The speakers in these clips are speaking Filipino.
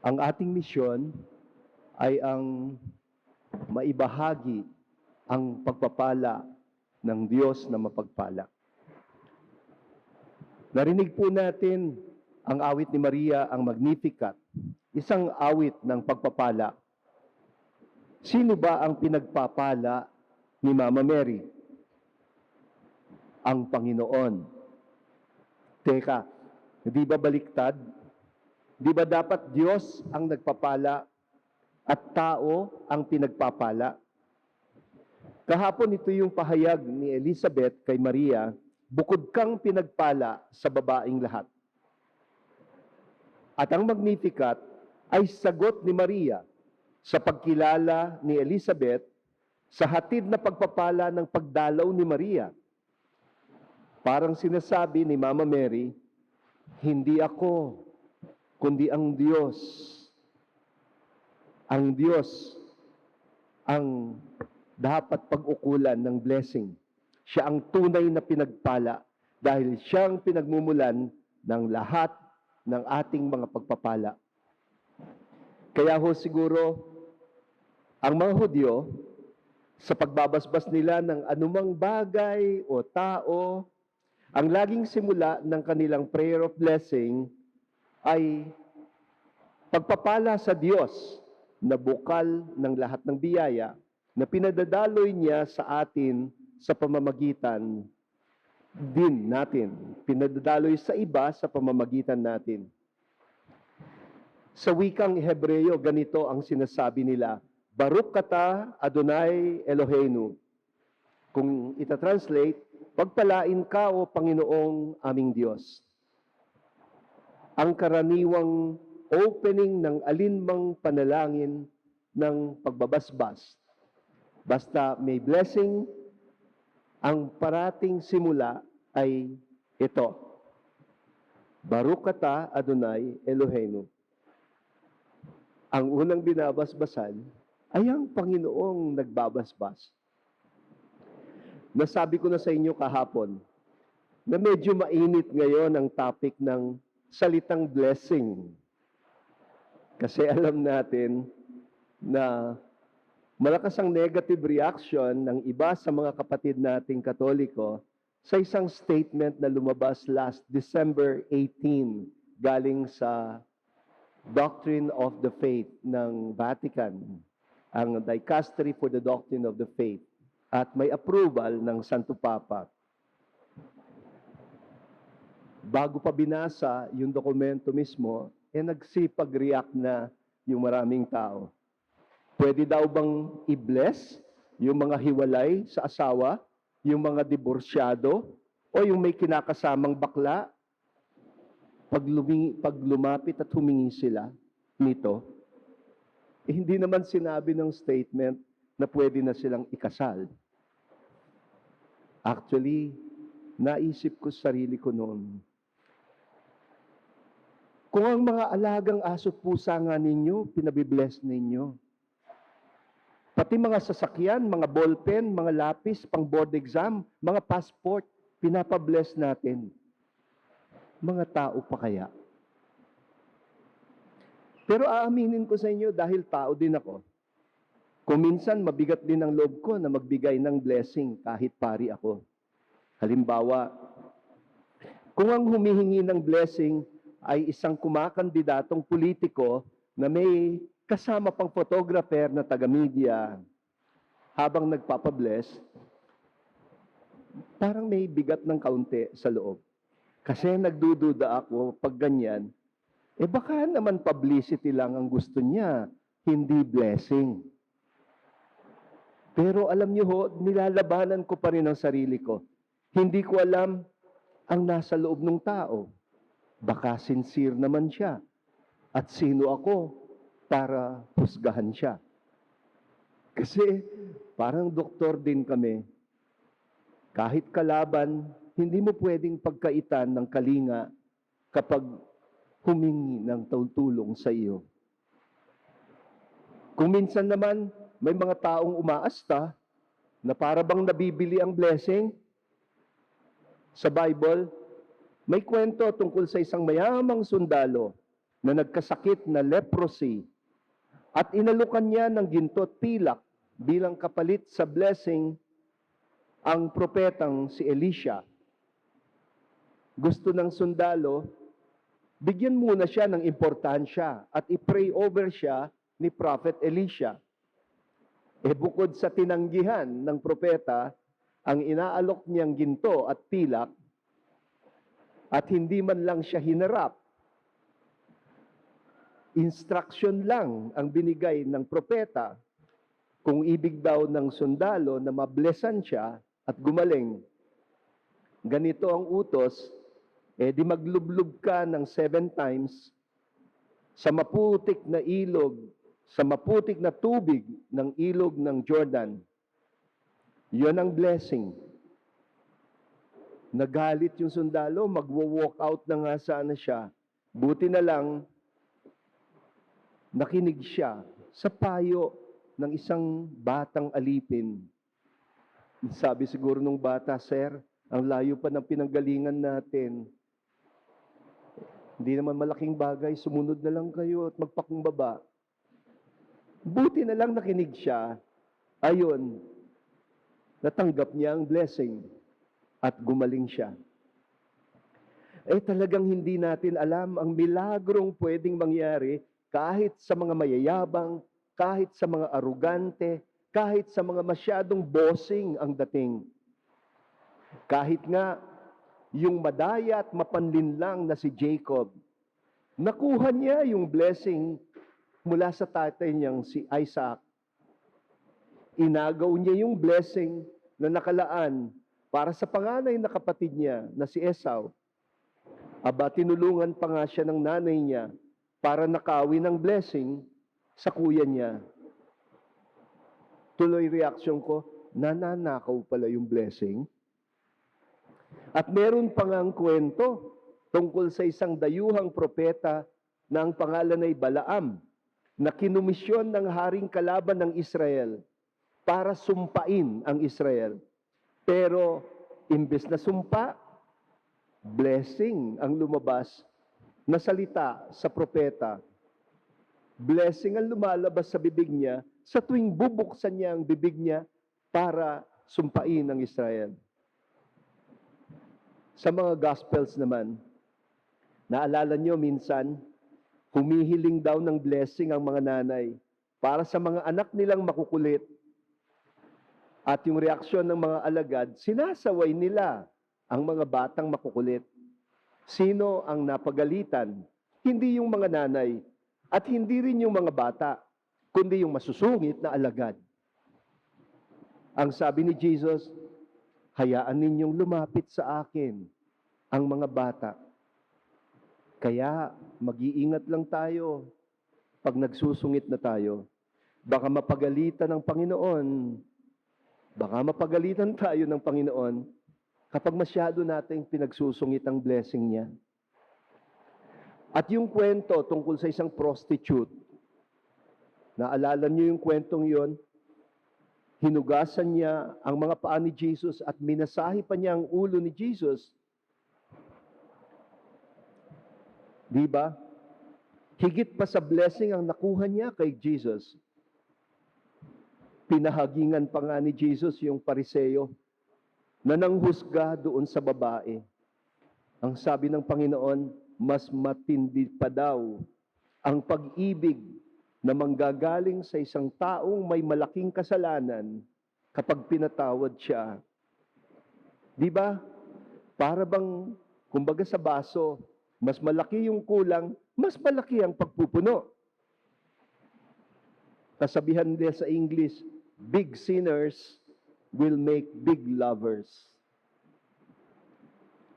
Ang ating misyon ay ang maibahagi ang pagpapala ng Diyos na mapagpala. Narinig po natin ang awit ni Maria, ang Magnificat, isang awit ng pagpapala. Sino ba ang pinagpapala ni Mama Mary? Ang Panginoon. Teka, di ba baliktad? Di ba dapat Diyos ang nagpapala at tao ang pinagpapala? Kahapon ito yung pahayag ni Elizabeth kay Maria, bukod kang pinagpala sa babaing lahat. At ang Magnificat ay sagot ni Maria sa pagkilala ni Elizabeth sa hatid na pagpapala ng pagdalaw ni Maria. Parang sinasabi ni Mama Mary, hindi ako, kundi ang Diyos. Ang Diyos ang dapat pag-ukulan ng blessing. Siya ang tunay na pinagpala dahil siyang pinagmumulan ng lahat ng ating mga pagpapala. Kaya ho siguro, ang mga Hudyo, sa pagbabasbas nila ng anumang bagay o tao, ang laging simula ng kanilang prayer of blessing ay pagpapala sa Diyos na bukal ng lahat ng biyaya na pinadadaloy niya sa atin sa pamamagitan din natin. Pinadadaloy sa iba sa pamamagitan natin. Sa wikang Hebreo, ganito ang sinasabi nila, Baruch kata Adonai Eloheinu. Kung ita-translate, pagpalain ka o Panginoong aming Diyos. Ang karaniwang opening ng alinmang panalangin ng pagbabasbas. Basta may blessing, ang parating simula ay ito. Baruch kata Adonai Eloheinu. Ang unang binabasbasan ay ang Panginoong nagbabasbas. Nasabi ko na sa inyo kahapon na medyo mainit ngayon ang topic ng salitang blessing. Kasi alam natin na malakas ang negative reaction ng iba sa mga kapatid nating katoliko sa isang statement na lumabas last December 18 galing sa Doctrine of the Faith ng Vatican, ang Dicastery for the Doctrine of the Faith, at may approval ng Santo Papa. Bago pa binasa yung dokumento mismo, eh nagsipag-react na yung maraming tao. Pwede daw bang i-bless yung mga hiwalay sa asawa, yung mga diborsyado, o yung may kinakasamang bakla pag, lumi, pag lumapit at humingi sila nito, eh, hindi naman sinabi ng statement na pwede na silang ikasal. Actually, naisip ko sa sarili ko noon, kung ang mga alagang aso pusa nga ninyo, pinabibless ninyo. Pati mga sasakyan, mga ballpen, mga lapis, pang board exam, mga passport, pinapabless natin mga tao pa kaya? Pero aaminin ko sa inyo dahil tao din ako. Kung minsan mabigat din ang loob ko na magbigay ng blessing kahit pari ako. Halimbawa, kung ang humihingi ng blessing ay isang kumakandidatong politiko na may kasama pang photographer na taga-media habang nagpapabless, parang may bigat ng kaunti sa loob. Kasi nagdududa ako pag ganyan, eh baka naman publicity lang ang gusto niya, hindi blessing. Pero alam niyo ho, nilalabanan ko pa rin ang sarili ko. Hindi ko alam ang nasa loob ng tao. Baka sincere naman siya. At sino ako para husgahan siya? Kasi parang doktor din kami. Kahit kalaban, hindi mo pwedeng pagkaitan ng kalinga kapag humingi ng tulong sa iyo. Kung minsan naman, may mga taong umaasta na para bang nabibili ang blessing, sa Bible, may kwento tungkol sa isang mayamang sundalo na nagkasakit na leprosy at inalukan niya ng ginto at pilak bilang kapalit sa blessing ang propetang si Elisha. Gusto ng sundalo, bigyan muna siya ng importansya at i-pray over siya ni Prophet Elisha. Eh bukod sa tinanggihan ng propeta, ang inaalok niyang ginto at pilak, at hindi man lang siya hinarap, instruction lang ang binigay ng propeta kung ibig daw ng sundalo na mablesan siya at gumaling. Ganito ang utos, eh di maglublub ka ng seven times sa maputik na ilog, sa maputik na tubig ng ilog ng Jordan. Yon ang blessing. Nagalit yung sundalo, magwo-walk out na nga sana siya. Buti na lang, nakinig siya sa payo ng isang batang alipin. Sabi siguro nung bata, Sir, ang layo pa ng pinanggalingan natin. Hindi naman malaking bagay, sumunod na lang kayo at magpakumbaba. Buti na lang nakinig siya. Ayun, natanggap niya ang blessing at gumaling siya. Eh talagang hindi natin alam ang milagrong pwedeng mangyari kahit sa mga mayayabang, kahit sa mga arugante, kahit sa mga masyadong bossing ang dating. Kahit nga yung madaya at mapanlinlang na si Jacob, nakuha niya yung blessing mula sa tatay niyang si Isaac. Inagaw niya yung blessing na nakalaan para sa panganay na kapatid niya na si Esau. Aba, tinulungan pa nga siya ng nanay niya para nakawin ng blessing sa kuya niya. Tuloy reaksyon ko, nananakaw pala yung blessing. At meron pa nga ang kwento tungkol sa isang dayuhang propeta na ang pangalan ay Balaam na kinumisyon ng haring kalaban ng Israel para sumpain ang Israel. Pero imbes na sumpa, blessing ang lumabas na salita sa propeta. Blessing ang lumalabas sa bibig niya sa tuwing bubuksan niya ang bibig niya para sumpain ang Israel. Sa mga Gospels naman, naalala niyo minsan, humihiling daw ng blessing ang mga nanay para sa mga anak nilang makukulit. At yung reaksyon ng mga alagad, sinasaway nila ang mga batang makukulit. Sino ang napagalitan? Hindi yung mga nanay at hindi rin yung mga bata, kundi yung masusungit na alagad. Ang sabi ni Jesus, hayaan ninyong lumapit sa akin ang mga bata. Kaya mag-iingat lang tayo pag nagsusungit na tayo. Baka mapagalitan ng Panginoon. Baka mapagalitan tayo ng Panginoon kapag masyado nating pinagsusungit ang blessing niya. At yung kwento tungkol sa isang prostitute, naalala niyo yung kwentong yon? Hinugasan niya ang mga paa ni Jesus at minasahi pa niya ang ulo ni Jesus. Di ba? Higit pa sa blessing ang nakuha niya kay Jesus. Pinahagingan pa nga ni Jesus yung pariseyo na nanghusga doon sa babae. Ang sabi ng Panginoon, mas matindi pa daw ang pag-ibig na manggagaling sa isang taong may malaking kasalanan kapag pinatawad siya. Di ba? Para bang, kumbaga sa baso, mas malaki yung kulang, mas malaki ang pagpupuno. Kasabihan nila sa English, big sinners will make big lovers.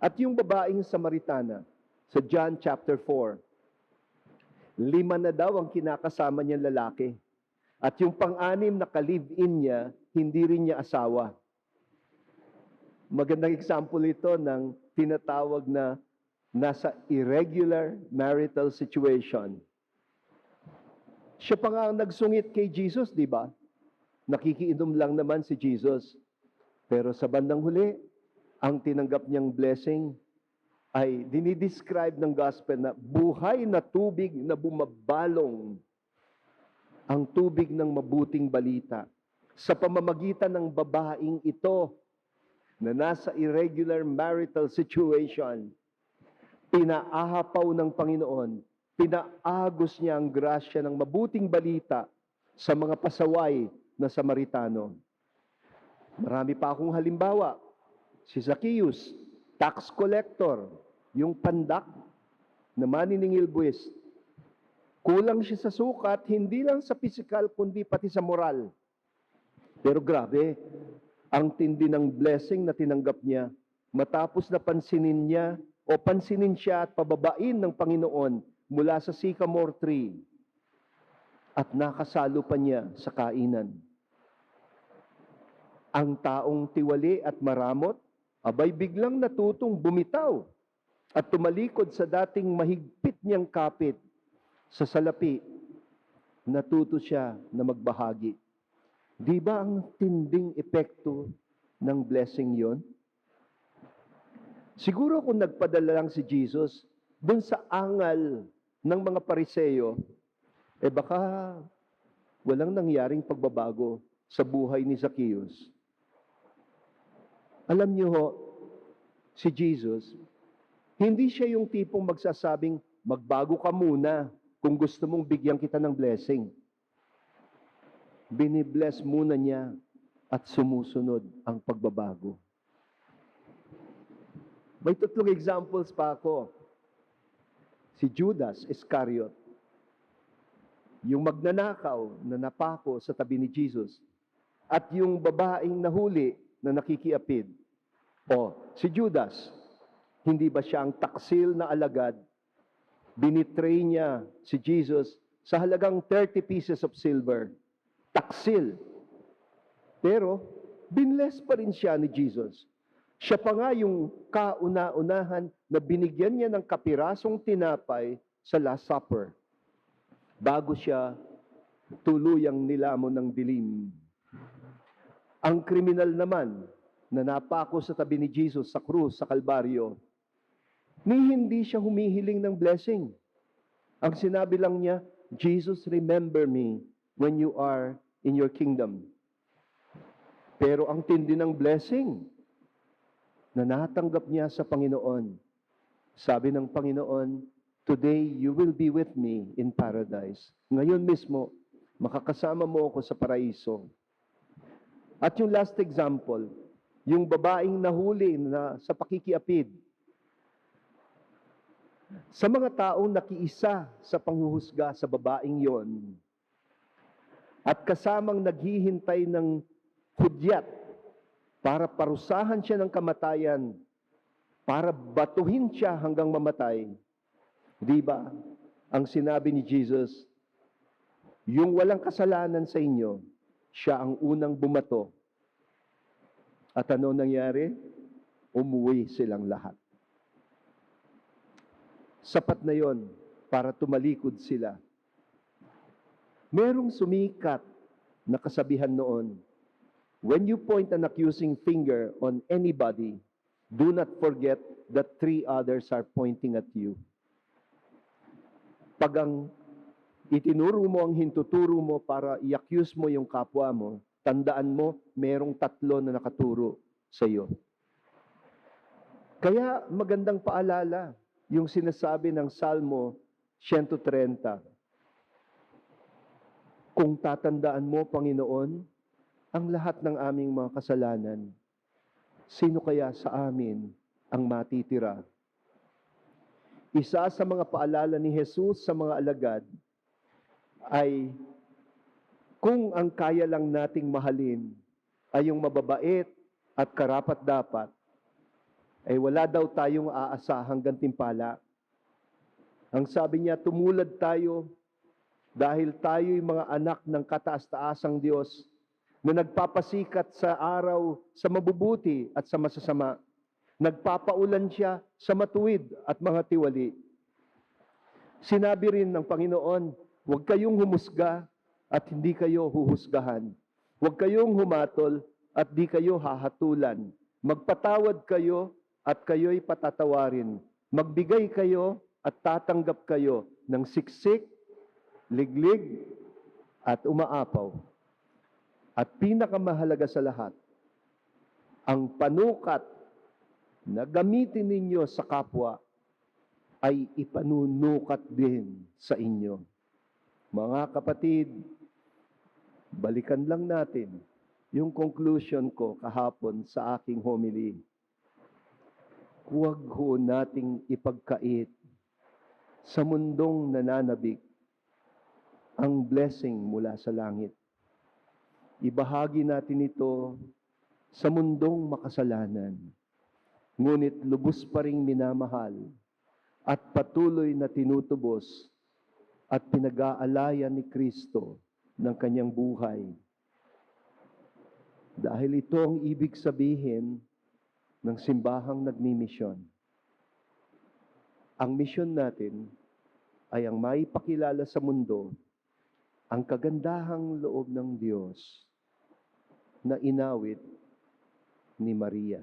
At yung babaeng Samaritana, sa John chapter 4, lima na daw ang kinakasama niyang lalaki. At yung pang-anim na ka-live-in niya, hindi rin niya asawa. Magandang example ito ng tinatawag na nasa irregular marital situation. Siya pa nga ang nagsungit kay Jesus, di ba? Nakikiinom lang naman si Jesus. Pero sa bandang huli, ang tinanggap niyang blessing, ay dinidescribe ng gospel na buhay na tubig na bumabalong ang tubig ng mabuting balita sa pamamagitan ng babaeng ito na nasa irregular marital situation, pinaahapaw ng Panginoon, pinaagos niya ang grasya ng mabuting balita sa mga pasaway na Samaritano. Marami pa akong halimbawa. Si Zacchaeus, tax collector, yung pandak na maniningil buwis. Kulang siya sa sukat, hindi lang sa physical, kundi pati sa moral. Pero grabe, ang tindi ng blessing na tinanggap niya, matapos na pansinin niya o pansinin siya at pababain ng Panginoon mula sa sycamore tree at nakasalo pa niya sa kainan. Ang taong tiwali at maramot, abay biglang natutong bumitaw at tumalikod sa dating mahigpit niyang kapit sa salapi. Natuto siya na magbahagi. Di ba ang tinding epekto ng blessing yon? Siguro kung nagpadala lang si Jesus dun sa angal ng mga pariseyo, eh baka walang nangyaring pagbabago sa buhay ni Zacchaeus. Alam niyo ho, si Jesus, hindi siya yung tipong magsasabing, magbago ka muna kung gusto mong bigyan kita ng blessing. Binibless muna niya at sumusunod ang pagbabago. May tatlong examples pa ako. Si Judas Iscariot, yung magnanakaw na napako sa tabi ni Jesus, at yung babaeng nahuli na nakikiapid. O, si Judas, hindi ba siya ang taksil na alagad? Binitray niya si Jesus sa halagang 30 pieces of silver. Taksil. Pero, binless pa rin siya ni Jesus. Siya pa nga yung kauna-unahan na binigyan niya ng kapirasong tinapay sa Last Supper bago siya tuluyang nilamon ng dilim. Ang kriminal naman na napako sa tabi ni Jesus sa krus sa Kalbaryo, ni hindi siya humihiling ng blessing. Ang sinabi lang niya, Jesus, remember me when you are in your kingdom. Pero ang tindi ng blessing na natanggap niya sa Panginoon, sabi ng Panginoon, Today you will be with me in paradise. Ngayon mismo, makakasama mo ako sa paraiso. At yung last example, yung babaeng nahuli na sa pakikiapid. Sa mga taong nakiisa sa panghuhusga sa babaeng yon, at kasamang naghihintay ng hudyat para parusahan siya ng kamatayan, para batuhin siya hanggang mamatay, Di ba? Ang sinabi ni Jesus, yung walang kasalanan sa inyo, siya ang unang bumato. At ano nangyari? Umuwi silang lahat. Sapat na yon para tumalikod sila. Merong sumikat na kasabihan noon, when you point an accusing finger on anybody, do not forget that three others are pointing at you pag ang itinuro mo ang hintuturo mo para i-accuse mo yung kapwa mo, tandaan mo, merong tatlo na nakaturo sa iyo. Kaya magandang paalala yung sinasabi ng Salmo 130. Kung tatandaan mo, Panginoon, ang lahat ng aming mga kasalanan, sino kaya sa amin ang matitira isa sa mga paalala ni Jesus sa mga alagad ay kung ang kaya lang nating mahalin ay yung mababait at karapat-dapat, ay wala daw tayong aasahang gantimpala. Ang sabi niya, tumulad tayo dahil tayo'y mga anak ng kataas-taasang Diyos na nagpapasikat sa araw sa mabubuti at sa masasama Nagpapaulan siya sa matuwid at mga tiwali. Sinabi rin ng Panginoon, huwag kayong humusga at hindi kayo huhusgahan. Huwag kayong humatol at di kayo hahatulan. Magpatawad kayo at kayo'y patatawarin. magbigay kayo at tatanggap kayo ng siksik, liglig, at umaapaw. At pinakamahalaga sa lahat, ang panukat na gamitin ninyo sa kapwa ay ipanunukat din sa inyo. Mga kapatid, balikan lang natin yung conclusion ko kahapon sa aking homily. Huwag ho nating ipagkait sa mundong nananabik ang blessing mula sa langit. Ibahagi natin ito sa mundong makasalanan. Ngunit lubos pa ring minamahal at patuloy na tinutubos at pinag-aalayan ni Kristo ng kanyang buhay. Dahil ito ang ibig sabihin ng simbahang nagmimisyon. Ang misyon natin ay ang maipakilala sa mundo ang kagandahang loob ng Diyos na inawit ni Maria.